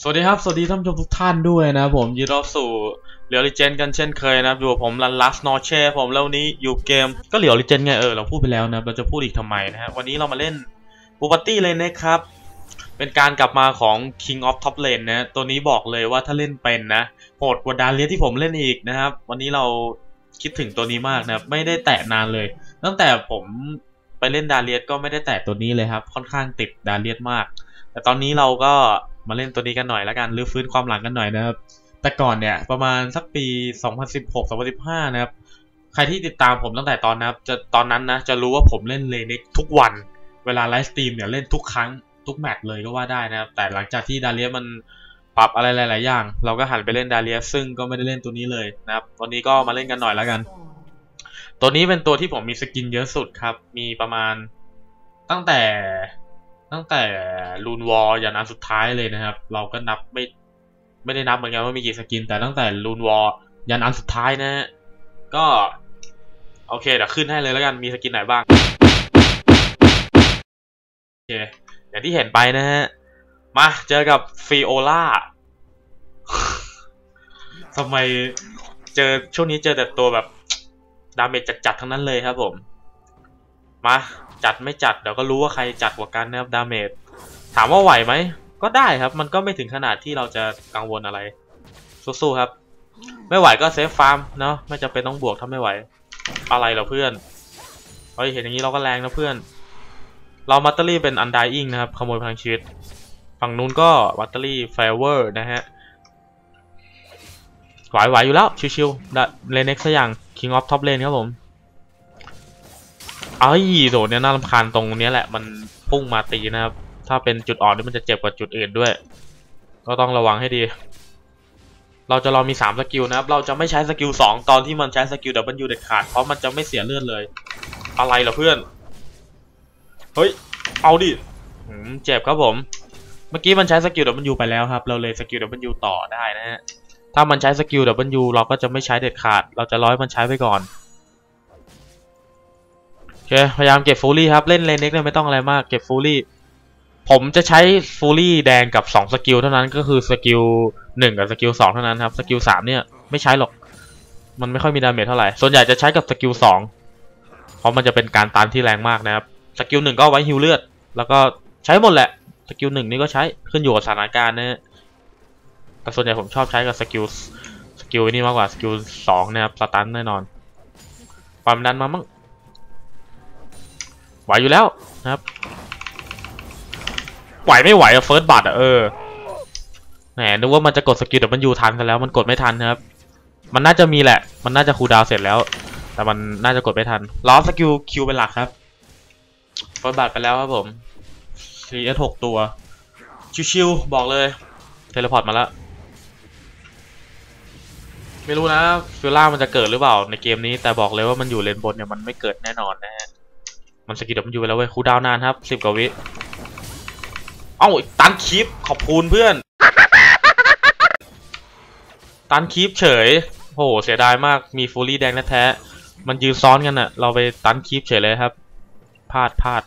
สวัสดีครับ สวัสดีท่านผู้ชมทุกท่านด้วยนะผมยินดีต้อนรับสู่เหลียวลิเจนกันเช่นเคยนะอยู่ผมลันลัสนอเช่ผมแล้วนี้อยู่เกมก็เหลียวลิเจนไงเออเราพูดไปแล้วนะเราจะพูดอีกทำไมนะฮะวันนี้เรามาเล่นบูบัตตี้เลยนะครับ เป็นการกลับมาของ King of Top Lane นะตัวนี้บอกเลยว่าถ้าเล่นเป็นนะโหดกว่าดาเลียที่ผมเล่นอีกนะครับ วันนี้เราคิดถึงตัวนี้มากนะไม่ได้แตะนานเลย ตั้งแต่ผมไปเล่นดาเลียก็ไม่ได้แตะตัวนี้เลยครับ ค่อนข้างติดดาเลียมาก แต่ตอนนี้เราก็ มาเล่นตัวนี้กันหน่อยแล้วกันรื้อฟื้นความหลังกันหน่อยนะครับ แต่ก่อนเนี่ยประมาณสักปี 2016-2015 นะครับ ใครที่ติดตามผมตั้งแต่ตอนนะครับจะตอนนั้นนะจะรู้ว่าผมเล่นเลนิกทุกวัน เวลาไลฟ์สตรีมเนี่ยเล่นทุกครั้งทุกแมตช์เลยก็ว่าได้นะครับ แต่หลังจากที่ดาเลียสมันปรับอะไรหลาย ๆ อย่าง เราก็หันไปเล่นดาเลียสซึ่งก็ไม่ได้เล่นตัวนี้เลยนะครับวันนี้ก็มาเล่นกันหน่อยแล้วกัน ตัวนี้เป็นตัวที่ผมมีสกินเยอะสุดครับ มีประมาณตั้งแต่ ตั้งแต่ลูนวอลอย่างนั้นสุดท้ายเลยนะครับ เราก็นับไม่ไม่ได้นับเหมือนกันว่ามีกี่สกิน แต่ตั้งแต่ลูนวอลยันอันสุดท้ายนะก็ โอเคเดี๋ยวขึ้นให้เลยแล้วกันมีสกินไหนบ้างโอเคอย่างที่เห็นไปนะฮะมาเจอกับฟิโอล่าทำไมเจอช่วงนี้เจอแต่ตัวแบบ ดาเมจจัดๆทั้งนั้นเลยครับผม มา จัดไม่จัดเดี๋ยวก็รู้ว่าใครจัดกว่ากันนะครับดาเมจถามว่าไหวไหมก็ได้ครับ มันก็ไม่ถึงขนาดที่เราจะกังวลอะไร สู้ๆครับ ไม่ไหวก็เซฟฟาร์มเนาะไม่จำเป็นต้องบวกถ้าไม่ไหว อะไรเหรอเพื่อนเฮ้ยเห็นอย่างนี้เราก็แรงนะเพื่อน เรามัตเตอรี่เป็นอันดายอิงนะครับ ขโมยพลังชีวิต ฝั่งนู้นก็วัตเตอรี่ไฟเวอร์นะฮะไหวๆอยู่แล้วชิวๆเลนเน็กซ์อย่าง King of Top Lane ครับผม ไอ้โดดเนี่ยน่ารำคาญตรงเนี้ยแหละมันพุ่งมาตีนะครับ ถ้าเป็นจุดอ่อนนี่มันจะเจ็บกว่าจุดอื่นด้วย ก็ต้องระวังให้ดี เราจะรอมี 3 สกิลนะครับ เราจะไม่ใช้สกิล 2 ตอนที่มันใช้สกิล W เด็ดขาด เพราะมันจะไม่เสียเลือดเลย อะไรเหรอเพื่อน เฮ้ย เอาดิหืมเจ็บครับผม เมื่อกี้มันใช้สกิล W ไปแล้วครับ เราเลยสกิล W ต่อได้นะฮะ ถ้ามันใช้สกิล W เราก็จะไม่ใช้เด็ดขาด เราจะร้อยมันใช้ไปก่อน เคพยายามเก็บฟูลี่ครับ เล่นเลนเน็กเนี่ยไม่ต้องอะไรมากเก็บฟูลี่ ผมจะใช้ฟูลี่แดงกับ2สกิลเท่านั้นก็คือสกิล1กับสกิล2เท่านั้นครับสกิล3เนี่ยไม่ใช้หรอก มันไม่ค่อยมีดาเมจเท่าไหร่ ส่วนใหญ่จะใช้กับสกิล2เพราะมันจะเป็นการตันที่แรงมากนะครับสกิล1ก็ไว้ฮิวเลือด แล้วก็ใช้หมดแหละสกิล1นี่ก็ใช้ขึ้นอยู่กับสถานการณ์นะฮะแต่ส่วนใหญ่ผมชอบใช้กับสกิลสกิลนี่มากกว่าสกิลสองนะครับสตันแน่นอนความดันมามั่ง ไหวอยู่แล้วนะครับ ไหวไม่ไหวอะเฟิร์สบัตอะเออแหมนึกว่ามันจะกดสกิลแต่มันอยู่ทันกันแล้วมันกดไม่ทันครับ มันน่าจะมีแหละ มันน่าจะคูลดาวเสร็จแล้ว แต่มันน่าจะกดไม่ทันรอสกิลคิวเป็นหลักครับเฟิร์สบัตไปแล้วครับผมซีเอสหกตัว ชิวๆบอกเลย เทเลพอร์ตมาแล้วไม่รู้นะฟิลล่ามันจะเกิดหรือเปล่าในเกมนี้แต่บอกเลยว่ามันอยู่เลนบนเนี่ยมันไม่เกิดแน่นอนนะฮะ มันสกิลดับมันอยู่ไปแล้วเว้ยคูดาวนานครับสิบกว่าวิเอ้าตันคีปขอบคุณเพื่อน ตันคีปเฉยโหเสียดายมากมีฟูลี่แดงแท้มันยืนซ้อนกันอะเราไปตันคีปเฉยเลยครับพลาดพลาด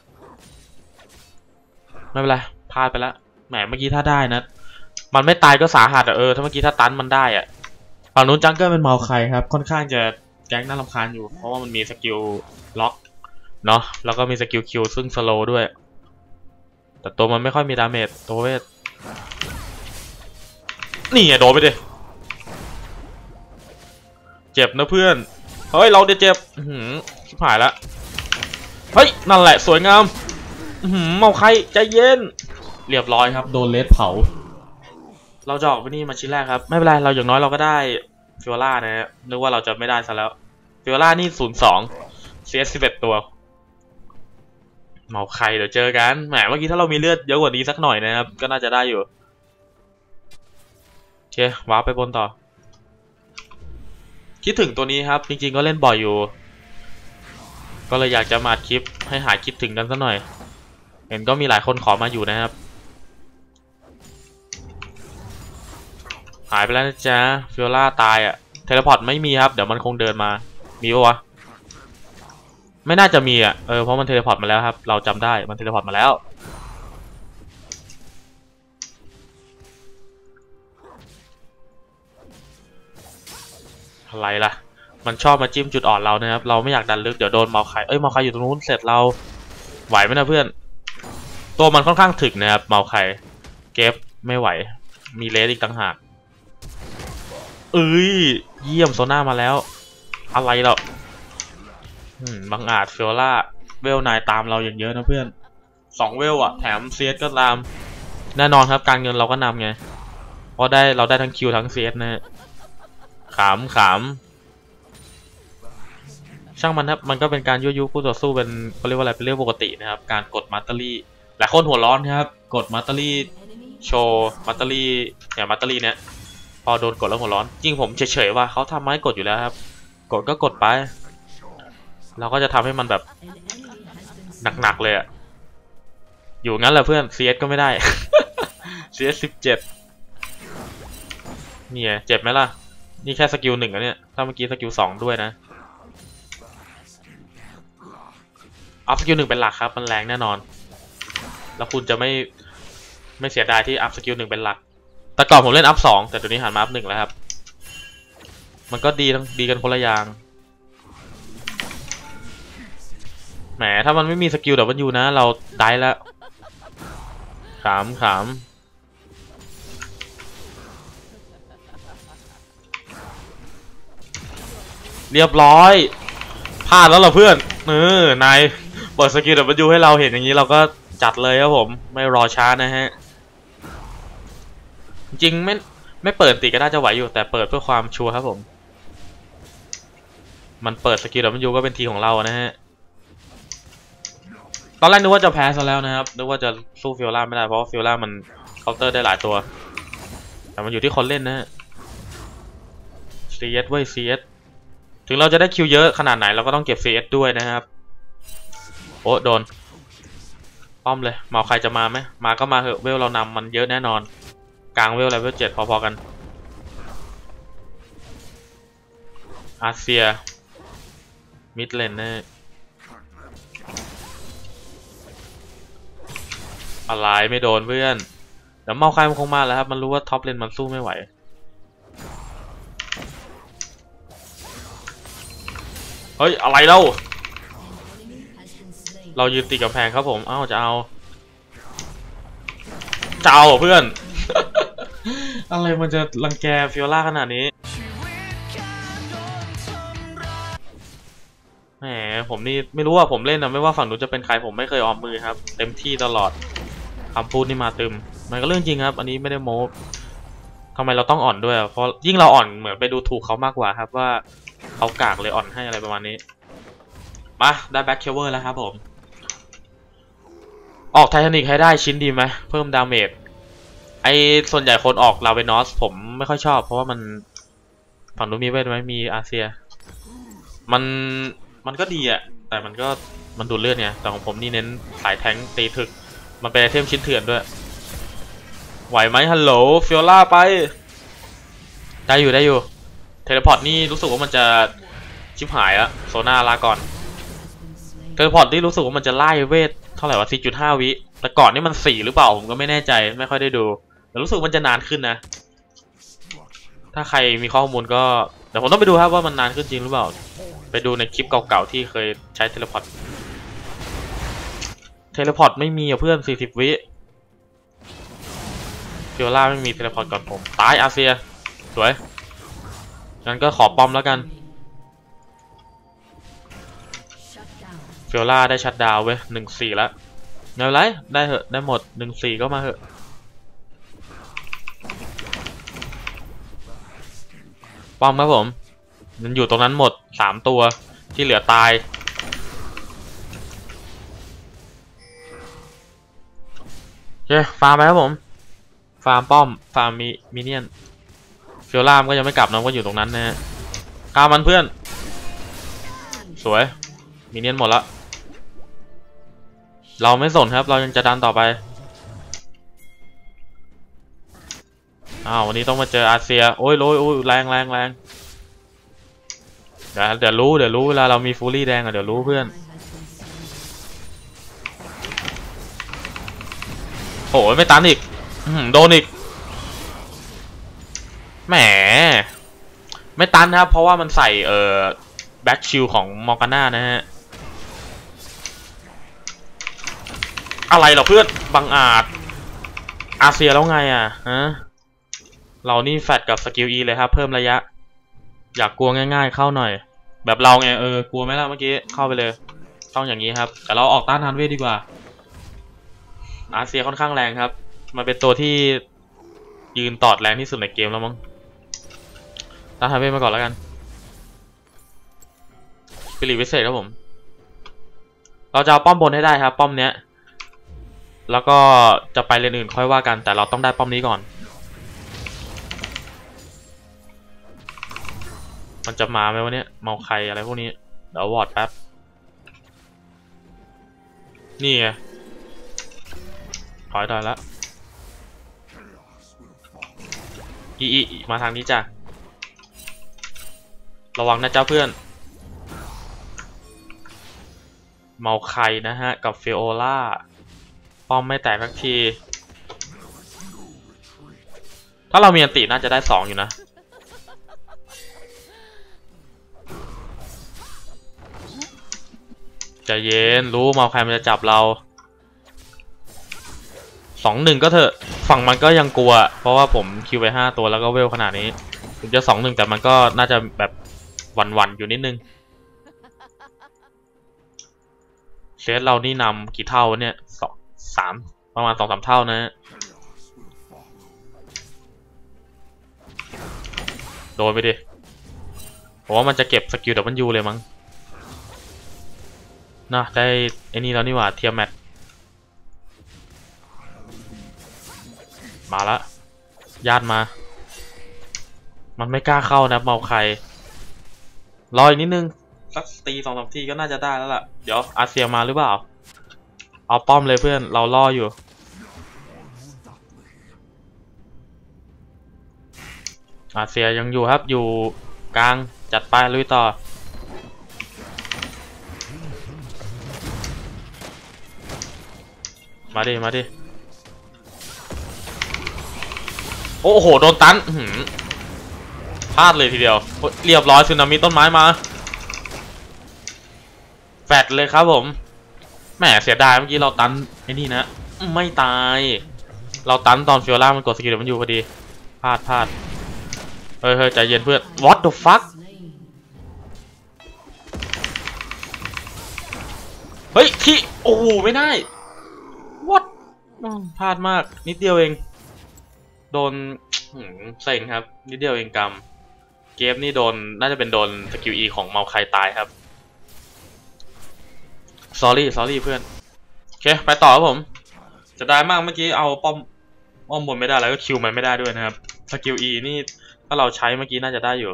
ไม่เป็นไรพลาดไปแล้วแหมเมื่อกี้ถ้าได้นะมันไม่ตายก็สาหัสอะเออถ้าเมื่อกี้ถ้าตันมันได้อะฝั่งนู้นจังเกิลเป็นเมาใครครับ ค่อนข้างจะแก๊งน่ารำคาญอยู่ เพราะว่ามันมีสกิลล็อก เนาะแล้วก็มีสกิลคิวซึ่งสโลด้วย แต่ตัวมันไม่ค่อยมีดาเมจตัวเวทนี่ไงโดนไปดิเจ็บนะเพื่อน เฮ้ย เราเดี๋ยวเจ็บอื้อหือชิบหายละเฮ้ย นั่นแหละสวยงามอื้อหือเมาใครใจเย็น เรียบร้อยครับ โดนเลสเผา เราจะออกไปนี่มาชิ้นแรกครับ ไม่เป็นไร เราอย่างน้อยเราก็ได้ฟิโอล่านะฮะนึกว่าเราจะไม่ได้ซะแล้วฟิโอล่านี่ศูนย์สองเซียสิบเอ็ดตัว เมาใครเดี๋ยวเจอกัน แหมเมื่อกี้ถ้าเรามีเลือดเยอะกว่านี้สักหน่อยนะครับ ก็น่าจะได้อยู่ โอเคว้าร์ปไปบนต่อ คิดถึงตัวนี้ครับ จริงๆก็เล่นบ่อยอยู่ ก็เลยอยากจะมาดคลิปให้หายคิดถึงกันสักหน่อย เห็นก็มีหลายคนขอมาอยู่นะครับ หายไปแล้วนะจ๊ะฟิโอล่าตายอะ่ะ เทเลพอร์ตไม่มีครับ เดี๋ยวมันคงเดินมา มีปะวะ ไม่น่าจะมีอะ เออ เพราะมันเทเลพอร์ตมาแล้วครับ เราจำได้ มันเทเลพอร์ตมาแล้ว อะไรล่ะ มันชอบมาจิ้มจุดอ่อนเรานะครับ เราไม่อยากดันลึก เดี๋ยวโดนเมาไข่เอ้ย เมาไข่อยู่ตรงนู้น เสร็จเรา ไหวไหมนะเพื่อน ตัวมันค่อนข้างถึกนะครับ เมาไข่ เก็บไม่ไหว มีเลสอีกต่างหาก เอ้ย เยี่ยมโซน่ามาแล้ว อะไรเรา บังอาจเฟลล่า เวลนายตามเราอย่างเยอะนะเพื่อนสองเวลอะแถมเซียสก็ตาม แน่นอนครับการเงินเราก็นำไง เพราะได้เราได้ทั้งคิวทั้งเซียสนะฮะขำขำช่างมันครับมันก็เป็นการยั่วยุคู่ต่อสู้เป็นเขาเรียกว่าอะไรเป็นเรื่องปกตินะครับ การกดมัตเตอรี่หลายคนหัวร้อนครับ กดมัตเตอรี่โชว์มัตเตอรี่อย่างมัตเตอรี่เนี้ยพอโดนกดแล้วหัวร้อน จริงผมเฉยๆว่าเขาทำไม้กดอยู่แล้วครับ กดก็กดไป เราก็จะทำให้มันแบบหนักๆเลยอะอยู่งั้นแหละเพื่อน CS ก็ไม่ได้ CS สิบเจ็ดนี่ไงเจ็บไหมล่ะ นี่แค่สกิลหนึ่งอะเนี่ย ถ้าเมื่อกี้สกิลสองด้วยนะอัพสกิลหนึ่งเป็นหลักครับ มันแรงแน่นอน แล้วคุณจะไม่ไม่เสียดายที่อัพสกิลหนึ่งเป็นหลัก แต่ก่อนผมเล่นอัพสองแต่เดี๋ยวนี้หันมาอัพหนึ่งแล้วครับ มันก็ดีทั้งดีกันคนละอย่าง แหมถ้ามันไม่มีสกิลดับเบิลยูนะ เราได้แล้วขามขามเรียบร้อยพลาดแล้วเหรอเพื่อนเออนายเปิดสกิลดับเบิลยูให้เราเห็นอย่างนี้เราก็จัดเลยครับผม ไม่รอช้านะฮะ จริงไม่ไม่เปิดติก็น่าจะไหวอยู่แต่เปิดเพื่อความชัวร์ครับผม มันเปิดสกิลดับเบิลยูก็เป็นทีของเรานะฮะ ตอนแรกนึกว่าจะแพ้ซะแล้วนะครับ นึกว่าจะสู้ฟิโอล่าไม่ได้ เพราะว่าฟิโอล่ามันเคาน์เตอร์ได้หลายตัว แต่มันอยู่ที่คนเล่นนะฮะ CS เว้ย CS ถึงเราจะได้คิวเยอะขนาดไหนเราก็ต้องเก็บ CS ด้วยนะครับ โอ้โดน ป้อมเลยเมาใครจะมาไหมมาก็มาเหอะเวลเรานำมันเยอะแน่นอน กลางเวลเลเวลเจ็ดพอๆกัน อาเซีย มิดเลนเนอร์ อะไรไม่โดนเพื่อนเดี๋ยวเมาใครมันคงมาแล้วครับ มันรู้ว่าท็อปเลนมันสู้ไม่ไหวเฮ้ยอะไรเล่าเรายืนติดกับแพงครับผมเอ้าจะเอาจะเอาเหรอเพื่อน อะไรมันจะรังแกฟิโอล่าขนาดนี้แหมผมนี่ไม่รู้ว่าผมเล่นนะไม่ว่าฝั่งนู้นจะเป็นใครผมไม่เคยออมมือครับ เต็มที่ตลอด คำพูดนี่มาตึม มันก็เรื่องจริงครับ อันนี้ไม่ได้โม้ทำไมเราต้องอ่อนด้วยอะเพราะยิ่งเราอ่อนเหมือนไปดูถูกเขามากกว่าครับว่าเขากากเลยอ่อนให้อะไรประมาณนี้ มาได้แบ็คเคเวอร์แล้วครับผม ออกไททานิกให้ได้ชิ้นดีไหมเพิ่มดาเมจไอส่วนใหญ่คนออกลาเวนอสผมไม่ค่อยชอบ เพราะว่ามันฝั่งนู้นมีเวทไหมมีอาเซีย มันมันก็ดีอะแต่มันก็มันดูดเลือดไงแต่ของผมนี่เน้นสายแทงตีถึก มันเป็นไอเทมชิ้นเถื่อนด้วย ไหวไหมฮัลโหลฟิโอล่าไป ได้อยู่ได้อยู่ เทเลพอร์ตนี่รู้สึกว่ามันจะชิบหายอะโซน่าลาก่อน เทเลพอร์ตนี่รู้สึกว่ามันจะไล่เวทเท่าไหร่วะ4.5 วิ แต่ก่อนนี่มัน 4 หรือเปล่าผมก็ไม่แน่ใจไม่ค่อยได้ดู แต่รู้สึกมันจะนานขึ้นนะ ถ้าใครมีข้อมูลก็เดี๋ยวผมต้องไปดูครับว่ามันนานขึ้นจริงหรือเปล่า ไปดูในคลิปเก่าๆที่เคยใช้เทเลพอร์ต เทเลพอร์ตไม่มีเพื่อน40วิฟิโอล่าไม่มีเทเลพอร์ตก่อนผม ตายอาเซีย สวย งั้นก็ขอปอมแล้วกันเฟิโอล่าได้ชัดดาวเว้ยหนึ่งสี่แล้วไม่เป็นไร ได้เหอะ ได้หมดหนึ่งสี่ก็มาเหอะป้อมครับผม มันอยู่ตรงนั้นหมดสามตัวที่เหลือตาย เคฟาร์มไปครับผม ฟาร์มป้อม ฟาร์มมีมิเนียนฟิโอล่ามก็ยังไม่กลับนะก็อยู่ตรงนั้นนะฮะฆ่ามันเพื่อน สวย มิเนียนหมดละ เราไม่สนครับ เรายังจะดันต่อไป อ้าววันนี้ต้องมาเจออาเซีย โอ้ยโอ้ยโอ้ยแรงแรงแรงเดี๋ยวเดี๋ยวรู้ เดี๋ยวรู้เวลาเรามีฟูรี่แดงอะเดี๋ยวรู้เพื่อน โอ้ยไม่ตันอีกโดนอีก แหม ไม่ตันนะครับ เพราะว่ามันใส่เอ่อแบ็คชิลของมอร์กาน่านะฮะ อะไรเหรอเพื่อน บังอาจ อาเซียแล้วไงอะฮะเรานี่แฟดกับสกิล E เลยครับ เพิ่มระยะ อยากกลัวง่าย ๆ เข้าหน่อย แบบเราไงเออกลัวไหมล่ะเมื่อกี้เข้าไปเลย ต้องอย่างนี้ครับ แต่เราออกต้านทานเวทดีกว่า อาเซียค่อนข้างแรงครับ มันเป็นตัวที่ยืนตอดแรงที่สุดในเกมแล้วมั้งต้าทานเวทมาก่อนแล้วกันปิริวิเศษครับผม เราจะเอาป้อมบนให้ได้ครับ ป้อมเนี้ย แล้วก็จะไปเลนอื่นค่อยว่ากัน แต่เราต้องได้ป้อมนี้ก่อน มันจะมาไหมวะเนี่ยเมาใครอะไรพวกนี้ เดี๋ยววอร์ดแป๊บ นี่ไง ถอยถอยแล้วอีอีมาทางนี้จ้ะ ระวังนะเจ้าเพื่อน เมาไข่นะฮะ กับเฟโอล่า ป้อมไม่แตกสักที ถ้าเรามีอันติน่าจะได้สองอยู่นะ จะเย็นรู้เมาใครมันจะจับเรา สองหนึ่งก็เถอะฝั่งมันก็ยังกลัว เพราะว่าผมคิวไปห้าตัวแล้วก็เวลขนาดนี้ถึงจะสองหนึ่งแต่มันก็น่าจะแบบวันวันๆอยู่นิดนึงเซตเรานี่นำกี่เท่าเนี่ยสองสามประมาณสองสามเท่านะฮะโดนไปดิผมว่ามันจะเก็บสกิลดับเบิลยูเลยมั้งนะได้ไอ้นี่แล้วนี่หว่าเทียมแมท มาละญาติมา มันไม่กล้าเข้านะเมาใครรออีกนิดนึงสักตีสองสามทีก็น่าจะได้แล้วล่ะ เดี๋ยวอาเซียมาหรือเปล่า เอาป้อมเลยเพื่อนเราล่ออยู่ อาเซียยังอยู่ครับอยู่กลางจัดไปลุยต่อ มาดิ มาดิ โอ้โหโดนตันพลาดเลยทีเดียว เรียบร้อยสึนามิต้นไม้มา แฟดเลยครับผมแหมเสียดายเมื่อกี้เราตันไอ้นี่นะ ไม่ตาย เราตันตอนฟิโอล่ามันกดสกิลมันอยู่พอดีพลาดพลาดเฮ้ยเฮ้ยใจเย็นเพื่อน what the fuck เฮ้ยที่โอ้โหไม่ได้ what อืมพลาดมากนิดเดียวเอง โดนเซ็งครับ นิดเดียวเองกำเกมนี่โดน น่าจะเป็นโดนสกิล E ของเมาไคตายครับ sorry sorry เพื่อน โอเค ไปต่อครับผม จะได้มากเมื่อกี้เอาป้อมป้อมบนไม่ได้แล้วก็คิวมันไม่ได้ด้วยนะครับสกิล E นี่ถ้าเราใช้เมื่อกี้น่าจะได้อยู่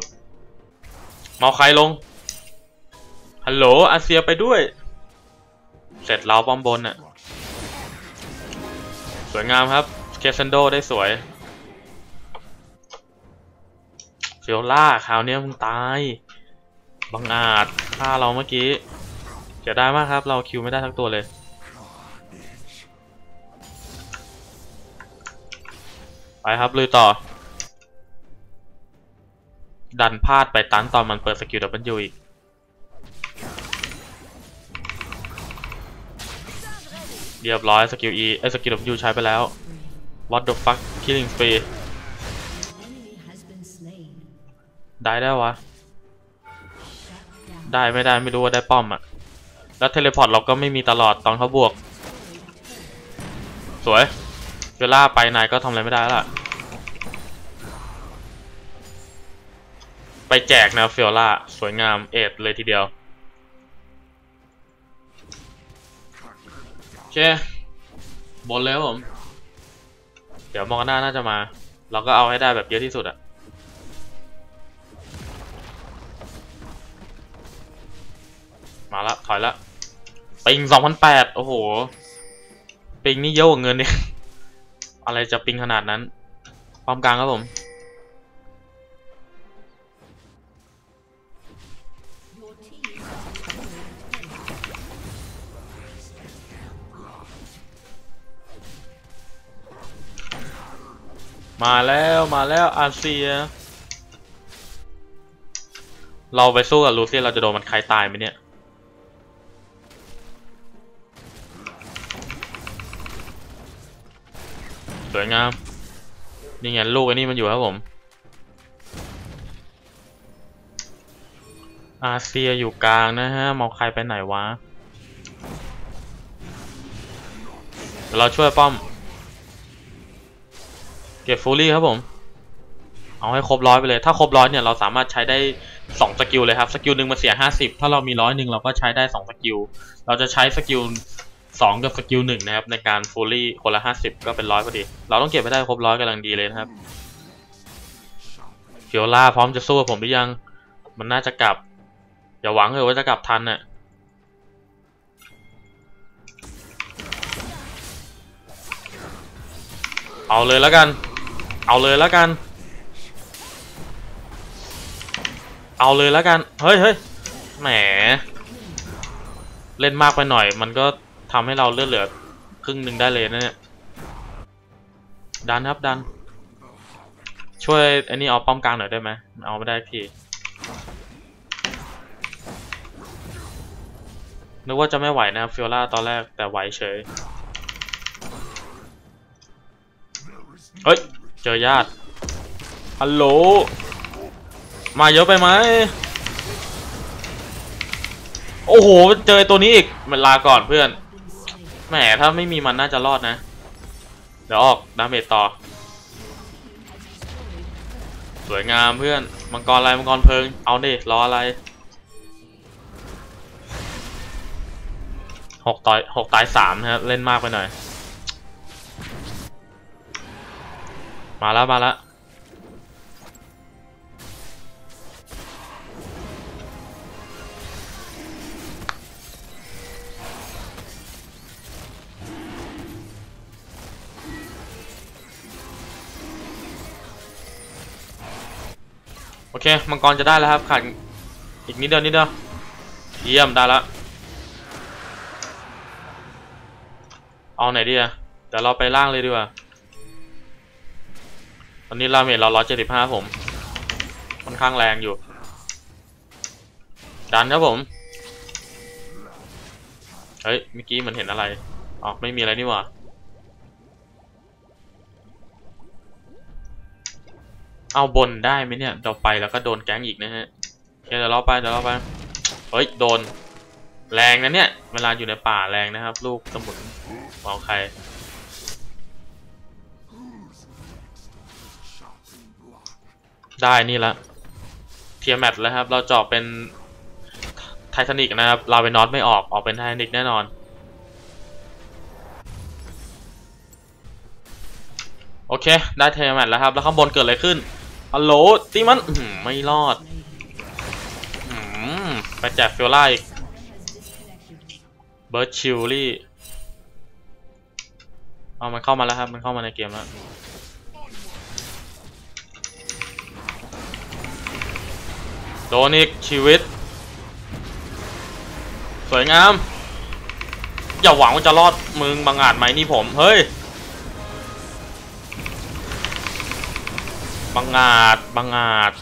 เมาใครลง ฮัลโหลอาเซียไปด้วย เสร็จแล้วป้อมบนน่ะสวยงามครับ เคซันโดได้สวย ฟิโอล่าคราวเนี้ยมึงตาย บังอาจฆ่าเราเมื่อกี้เสียดายมากครับ เราคิวไม่ได้ทั้งตัวเลย ไปครับลุยต่อ ดันพลาดไปตันตอนมันเปิดสกิลดับเบิลยูอีกเรียบร้อยสกิล E เอ้สกิล W ใช้ไปแล้ว What the fuck killing spree ได้ได้วะ ได้ไม่ได้ไม่รู้ว่าได้ป้อมอะแล้วเทเลพอร์ตเราก็ไม่มีตลอดตอนเขาบวก สวยเวลาไปนายก็ทำอะไรไม่ได้ละไปแจกนะเฟียล่าสวยงามเอ็ดเลยทีเดียวโอเคบนเลยผม เดี๋ยวมองกันหน้าน่าจะมา เราก็เอาให้ได้แบบเยอะที่สุดอะ อยละปิงสองพันแปดโอ้โห ปิงนี่เยอะกว่าเงินเนี่ยอะไรจะปิงขนาดนั้น ความกลางครับผม มาแล้วมาแล้วอาเซีย เราไปสู้กับลูซียนเราจะโดนมันใครตายไหมเนี่ย วยงาม นี่ไงลูกไอ้นี่มันอยู่ครับผม อาเซียอยู่กลางนะฮะมองใครไปไหนวะ เราช่วยป้อม เก็บฟูลี่ครับผม เอาให้ครบร้อยไปเลย ถ้าครบร้อยเนี่ยเราสามารถใช้ได้สองสกิลเลยครับ สกิลหนึ่งมันเสียห้าสิบถ้าเรามีร้อยหนึ่งเราก็ใช้ได้สองสกิล เราจะใช้สกิล สองกับสกิลหนึ่งนะครับ ในการฟูลี่คนละห้าสิบก็เป็นร้อยพอดี เราต้องเก็บให้ได้ครบร้อยกำลังดีเลยนะครับเฟิโอล่าพร้อมจะสู้กับผมหรือยัง มันน่าจะกลับ อย่าหวังเลยว่าจะกลับทันน่ะเอาเลยแล้วกัน เอาเลยแล้วกัน เอาเลยแล้วกัน เฮ้ยเฮ้ยแหม เล่นมากไปหน่อย มันก็ ทำให้เราเลือดเหลือครึ่งหนึ่งได้เลยนะเนี่ยดันครับดัน ช่วยอ้นี่เอาป้อมกลางหน่อยได้ไหมเอาไม่ได้ทีนึกว่าจะไม่ไหวนะครับฟิโอล่าตอนแรกแต่ไหวเฉยเฮ้ย เจอญาติฮัลโหล มาเยอะไปไหม โอ้โห เจอตัวนี้อีก มันลาก่อนเพื่อน แหมถ้าไม่มีมันน่าจะรอดนะ เดี๋ยวออกดาเมจต่อ สวยงามเพื่อน มังกรอะไรมังกรเพลิง เอาดิรออะไรหกต่อยหกตายสามนะเล่นมากไปหน่อย มาแล้วมาแล้ว คมังกรจะได้แล้วครับขาดอีกนิดเดียวนิดเดียวเยี่ยมได้แล้วเอาไหนดีอะเดี๋ยวเราไปล่างเลยดีกว่าตอนนี้ลาเมจเราร้อยเจ็ดสิบห้าผมค่อนข้างแรงอยู่ ดันครับผม เฮ้ยเมื่อกี้มันเห็นอะไรอ๋อไม่มีอะไรนี่หว่า เอาบนได้ไหมเนี่ยเราไปแล้วก็โดนแก๊งอีกนะฮะเคเดี๋ยวเราไปเดี๋ยวเราไปเฮ้ยโดน แรงนะเนี่ยเวลาอยู่ในป่าแรงนะครับ ลูกสมุนของใครได้นี่ละเทียแมทแล้วครับ เราเจาะเป็นไททานิกนะครับ เราไปน็อตไม่ออกออกเป็นไททานิกแน่นอน โอเค ได้เทียแมทแล้วครับ แล้วข้างบนเกิดอะไรขึ้น ฮัลโหลตีมันไม่รอดอื้อหือไปแจกฟิโอล่าอีกเบิร์ดชิลลี่เอามันเข้ามาแล้วครับ มันเข้ามาในเกมแล้วโดนอีกชีวิต สวยงาม อย่าหวังว่าจะรอดมึงบังอาจไหมนี่ผม เฮ้ย บังอาจบังอาจ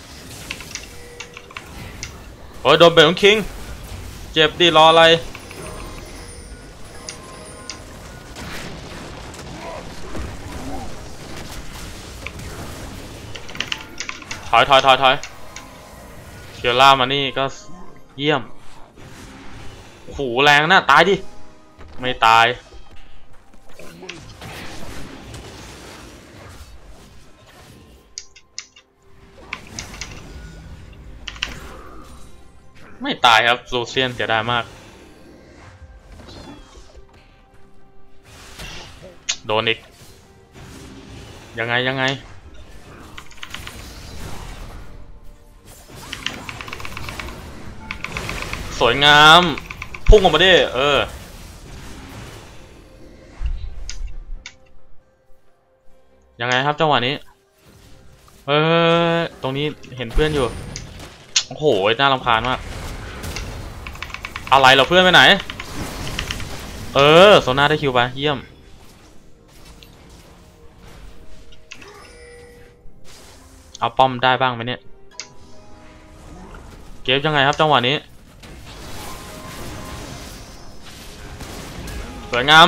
เฮ้ยโดนเบลของคิง เจ็บดิรออะไร ถอยถอยถอยถอยเคียร่ามานี่ก็เยี่ยมโหแรงนะตายดิ ไม่ตาย ไม่ตายครับลูเซียนเสียดายมาก โดนอีก ยังไงยังไง สวยงาม พุ่งออกมาดิเออยังไงครับจังหวะนี้ เออ ตรงนี้เห็นเพื่อนอยู่ โอ้โห น่ารำคาญมาก อะไรเหราเพื่อนไปไหน เออโซน่าได้คิวไปเยี่ยม เอาป้อมได้บ้างไหมเนี่ย เก็บยังไงครับจังหวะนี้ สวยงาม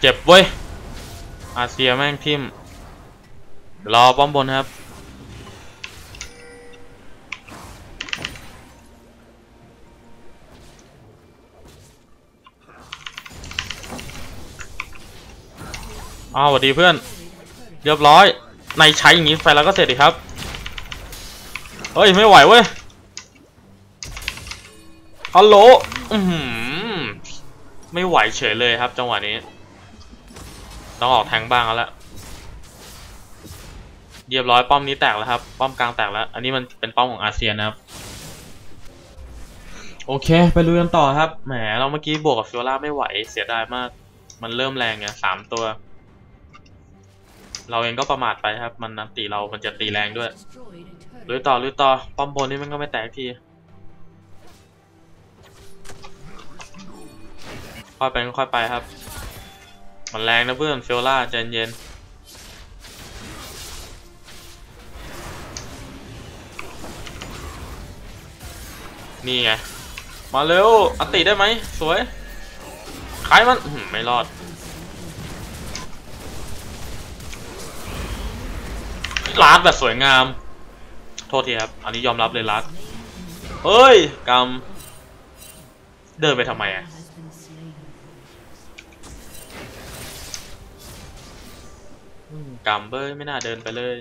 เจ็บเว้ย อาเซียแม่งทิมรอป้อมบนครับ อ้าวสวัสดีเพื่อน เรียบร้อย ในใช้อย่างนี้ไฟแล้วก็เสร็จดีครับ เฮ้ย ไม่ไหวเว้ยฮัลโหลอือหือไม่ไหวเฉยเลยครับ จังหวะนี้ ต้องออกแทงบ้างแล้วเรียบร้อยป้อมนี้แตกแล้วครับ ป้อมกลางแตกแล้ว อันนี้มันเป็นป้อมของอาเซียนนะครับ โอเค ไปลุยกันต่อครับ แหม เราเมื่อกี้บวกกับฟิโอล่าไม่ไหวเสียดายมาก มันเริ่มแรงไงสามตัว เราเองก็ประมาทไปครับ มันนันตีเรามันจะตีแรงด้วย destroyed a ลุยต่อลุยต่อป้อมบนนี่มันก็ไม่แตกทีค่อยไปค่อยไปครับ มันแรงนะเพื่อนเฟลล่าใจเย็นนี่ไง มาเร็ว อันติได้ไหม สวยขายมัน ไม่รอด ลาดแบบสวยงาม โทษทีครับ อันนี้ยอมรับเลยลัดเฮ้ยกำเดินไปทำไมอะกำเบ้ยไม่น่าเดินไปเลย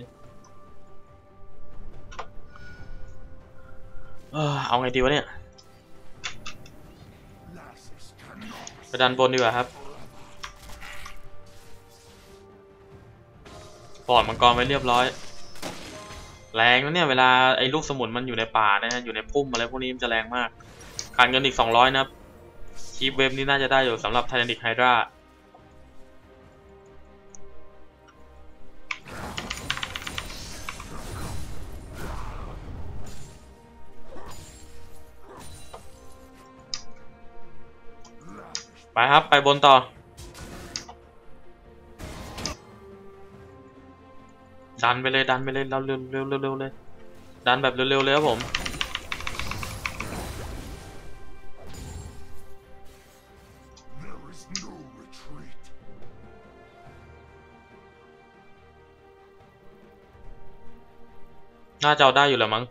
เออเอาไงดีวะเนี่ยไปดันบนดีกว่าครับปอดมังกรไว้เรียบร้อย แรงนะเนี่ยเวลาไอ้ลูกสมุนมันอยู่ในป่านะฮะอยู่ในพุ่มอะไรพวกนี้มันจะแรงมากขาดเงินอีก200นะครับคีบเว็บนี่น่าจะได้อยู่สำหรับไท t ท n นิกไฮดราไปครับ ไปบนต่อ ดันไปเลยดันไปเลยเราเร็วเร็วเร็วเลยดันแบบเร็วๆเลยครับผมน่าจะเอาได้อยู่แล้วมั้ง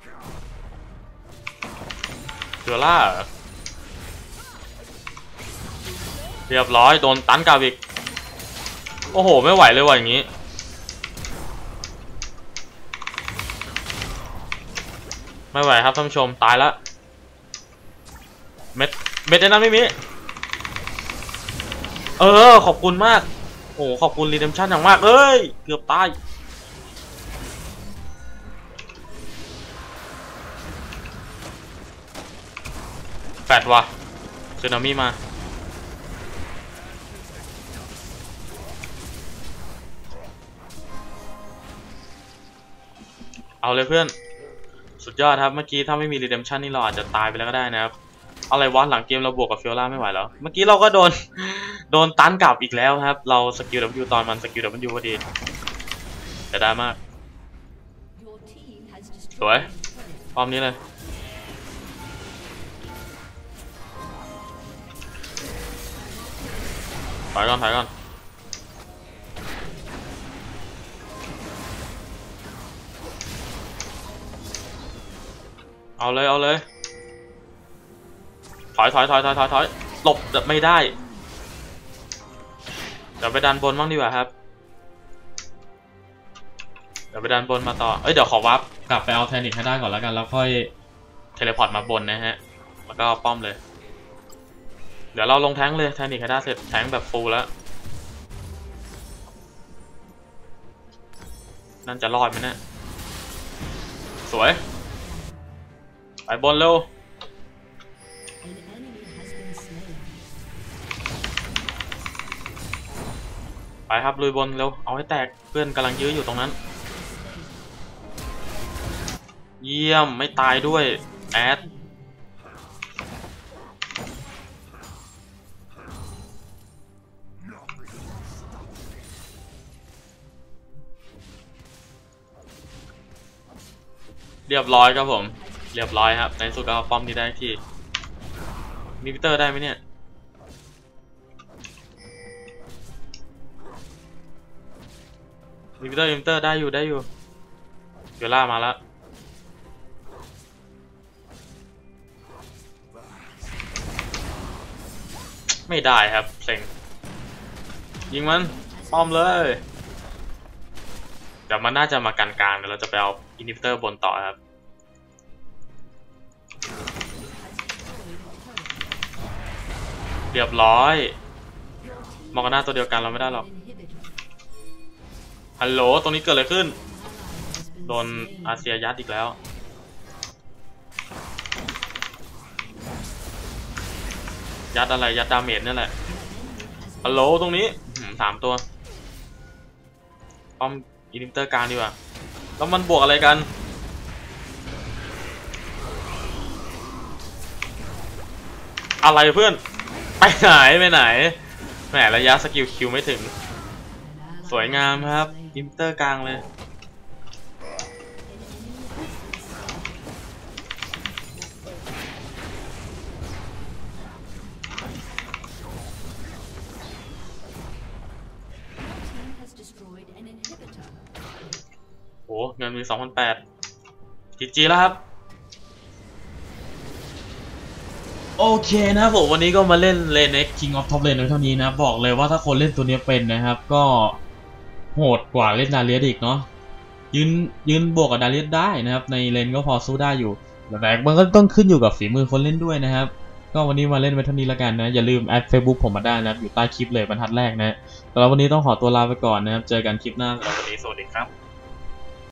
เสือล่าเรียบร้อย โดนตันกลับอีกโอ้โห ไม่ไหวเลยว่ะอย่างนี้ ไม่ไหวครับท่านผู้ชมตายแล้วเม็ดเม็ดไอ้นั้นไม่มีเออ ขอบคุณมาก โอ้ขอบคุณรีเดมชั่นอย่างมากเอ้ย เกือบตายแปดว่ะสึนามิมา เอาเลยเพื่อน สุดยอดครับ เมื่อกี้ถ้าไม่มี Redemption นี่เราอาจจะตายไปแล้วก็ได้นะครับ อะไรวะหลังเกมเราบวกกับฟิโอล่าไม่ไหวแล้ว เมื่อกี้เราก็โดน โดนตันกลับอีกแล้วครับ เราสกิล W ตอนมันสกิล W พอดีแต่ได้มาก สวย destroyed a turret. ป้อมนี้เลยถอยก่อนถอยก่อน เอาเลยเอาเลย ถอยถอยถอยถอยถอยถอยหลบไม่ได้เดี๋ยวไปดันบนบ้างดีกว่าครับเดี๋ยวไปดันบนมาต่อ เอ้ยเดี๋ยวขอวับกลับไปเอาแทนิกให้ได้ก่อนแล้วกันแล้วค่อยเทเลพอร์ตมาบนนะฮะ แล้วก็เอาป้อมเลย เดี๋ยวเราลงแท้งเลยแทนิกให้ได้เสร็จแท้งแบบฟูลแล้ว นั่นจะรอดไหมเนะี่ยสวย ไปบนเร็วไปครับลุยบนเร็ว เอาให้แตกเพื่อนกำลังยื้ออยู่ตรงนั้น เยี่ยมไม่ตายด้วย แอดเรียบร้อยครับผม เรียบร้อยครับ ในสุดเอาป้อมนี้ได้ทีมีพิเตอร์ได้ไหมเนี่ยมีพิเตอร์มีพิเตอร์ได้อยู่ได้อยู่เดี๋ยวล่ามาแล้วไม่ได้ครับเซ็งยิงมันป้อมเลยเดี๋ยวมันน่าจะมากันกลางเดี๋ยวเราจะไปเอาอินฮิบิเตอร์บนต่อครับ เรียบร้อยมองกันหน้าตัวเดียวกันเราไม่ได้หรอกฮัลโหลตรงนี้เกิดอะไรขึ้น โดนอาเซียยัดอีกแล้ว ยัดอะไรยัดดาเมจนี่แหละฮัลโหลตรงนี้สามตัวป้อมอินิเตอร์กลางดีกว่า แล้วมันบวกอะไรกัน อะไรเพื่อน ไปไหนไปไหนแหมระยะสกิลคิวไม่ถึง สวยงามครับอินเตอร์กลางเลย Team has destroyed an inhibitor. โหเงินมีสองพันแปดจีจีแล้วครับ โอเคนะผมวันนี้ก็มาเล่นเลนเอ็ก King of Top Lane ในเท่านี้นะ บอกเลยว่าถ้าคนเล่นตัวนี้เป็นนะครับ ก็โหดกว่าเล่นดาเลียสอีกเนาะยืนยืนบวกกับดาเลียสได้นะครับ ในเลนก็พอสู้ได้อยู่ แต่มันก็ต้องขึ้นอยู่กับฝีมือคนเล่นด้วยนะครับ ก็วันนี้มาเล่นไว้เท่านี้แล้วกันนะ อย่าลืมแอด Facebook ผมมาได้นะครับ อยู่ใต้คลิปเลยบรรทัดแรกนะแต่ววันนี้ต้องขอตัวลาไปก่อนนะครับ เจอกันคลิปหน้าสำหรับวันนี้สวัสดีครับ